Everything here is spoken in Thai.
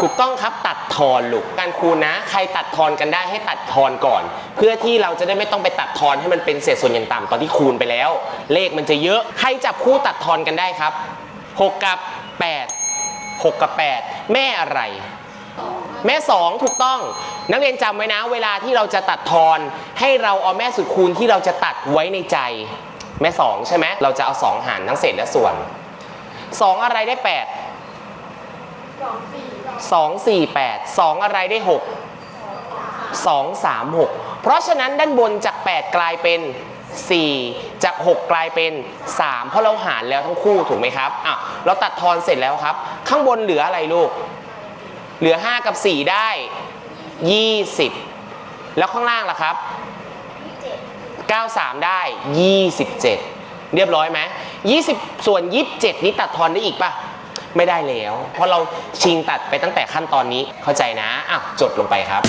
ถูกต้องครับตัดทอนลูกการคูณนะ ใครตัดทอนกันได้ให้ตัดทอนก่อน เพื่อที่เราจะได้ไม่ต้องไปตัดทอนให้มันเป็นเศษส่วนอย่างต่ำตอนที่คูณไปแล้ว เลขมันจะเยอะใครจับคู่ตัดทอนกันได้ครับ 6 กับ 8 6 กับ 8 แม่อะไร แม่ 2 ถูกต้อง นักเรียนจำไว้นะ เวลาที่เราจะตัดทอน ให้เราเอาแม่สุดคูณที่เราจะตัดไว้ในใจ แม่ 2 ใช่ไหมเราจะเอา 2 หารทั้งเศษและส่วน 2 อะไรได้ 8 2 4 8 2 อะไรได้ 6 2 3 6 เพราะฉะนั้นด้านบนจาก 8 กลายเป็น 4 จาก 6 กลายเป็น 3 เพราะเราหารแล้วทั้งคู่ถูกไหมครับอะเราตัดทอนเสร็จแล้วครับ ข้างบนเหลืออะไรลูก เหลือ 5 กับ 4 ได้ 20 แล้วข้างล่างล่ะครับ 93 ได้ 27 เรียบร้อยไหม20 ส่วน 27 นี้ตัดทอนได้อีกปะ ไม่ได้แล้ว เพราะเราชิงตัดไปตั้งแต่ขั้นตอนนี้เข้าใจนะอะจดลงไปครับ